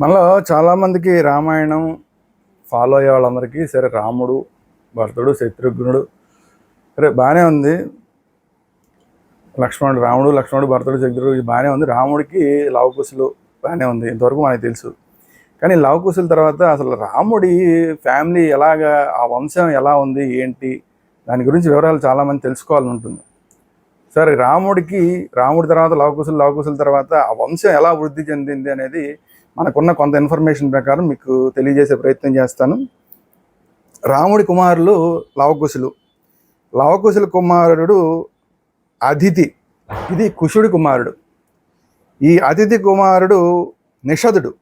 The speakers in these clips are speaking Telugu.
మనలో చాలామందికి రామాయణం ఫాలో అయ్యే వాళ్ళందరికీ సరే రాముడు భరతుడు శత్రుఘ్నుడు సరే బాగానే ఉంది. లక్ష్మణుడు రాముడు లక్ష్మణుడు భరతుడు శత్రుడు బాగానే ఉంది. రాముడికి లవకుశులు బాగానే ఉంది ఇంతవరకు మనకి తెలుసు. కానీ లవకుశుల తర్వాత అసలు రాముడి ఫ్యామిలీ ఎలాగా ఆ వంశం ఎలా ఉంది ఏంటి దాని గురించి వివరాలు చాలామంది తెలుసుకోవాలని ఉంటుంది. సరే రాముడికి రాముడి తర్వాత లవకుశులు లవకుశుల తర్వాత ఆ వంశం ఎలా వృద్ధి చెందింది అనేది మనకున్న కొంత ఇన్ఫర్మేషన్ ప్రకారం మీకు తెలియజేసే ప్రయత్నం చేస్తాను. రాముడి కుమారులు లవకుశులు. లవకుశుల కుమారుడు అతిథి ఇది కుషుడి కుమారుడు. ఈ అతిథి కుమారుడు నిషధుడు.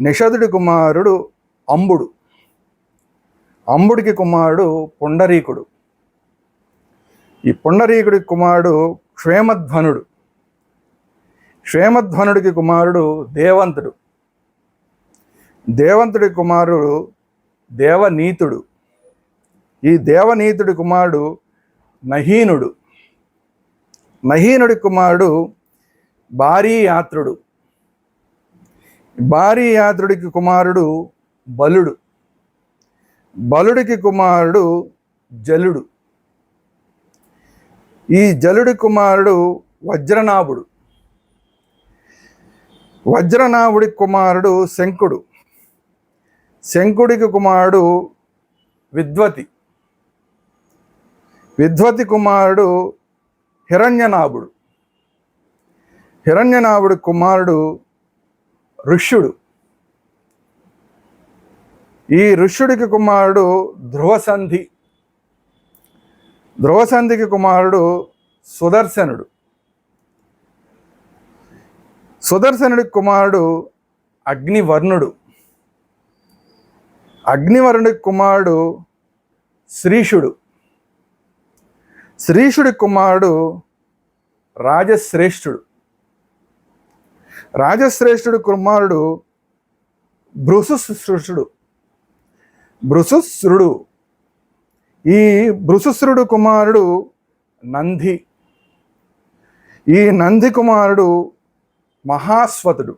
నిషధుడి కుమారుడు అంబుడు. అంబుడికి కుమారుడు పుండరీకుడు. ఈ పుండరీకుడి కుమారుడు క్షేమధ్వనుడు. క్షేమధ్వనుడికి కుమారుడు దేవంతుడు. దేవంతుడి కుమారుడు దేవనీతుడు. ఈ దేవనీతుడి కుమారుడు నహీనుడు. నహీనుడి కుమారుడు భారీ యాత్రుడు భారీ యాత్రుడికి కుమారుడు బలుడు. బలుడికి కుమారుడు జలుడు. ఈ జలుడి కుమారుడు వజ్రనాభుడు. వజ్రనాభుడి కుమారుడు శంకుడు. శంకుడికి కుమారుడు విద్వతి. విద్వతి కుమారుడు హిరణ్యనాభుడు. హిరణ్యనాభుడి కుమారుడు ఋష్యుడు ఈ ఋష్యుడికి కుమారుడు ధ్రువసంధి. ధ్రువసంధికి కుమారుడు సుదర్శనుడు. సుదర్శనుడి కుమారుడు అగ్నివర్ణుడు. అగ్నివర్ణుడి కుమారుడు శ్రీషుడు. శ్రీషుడి కుమారుడు రాజశ్రేష్ఠుడు. రాజశ్రేష్ఠుడి కుమారుడు భృసుశ్రుడు భృసుశ్రుడు ఈ భృసుశ్రుడు కుమారుడు నంది. ఈ నంది కుమారుడు మహాస్వతుడు.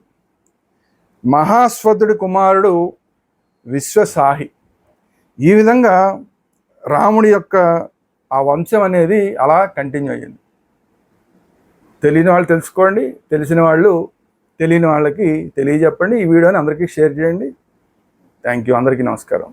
మహాస్వతుడి కుమారుడు విశ్వసాహి ఈ విధంగా రాముడి యొక్క ఆ వంశం అనేది అలా కంటిన్యూ అయ్యింది. తెలియని వాళ్ళు తెలుసుకోండి తెలిసిన వాళ్ళు తెలియని వాళ్ళకి తెలియజెప్పండి. ఈ వీడియోని అందరికీ షేర్ చేయండి. Thank you. అందరికీ నమస్కారం.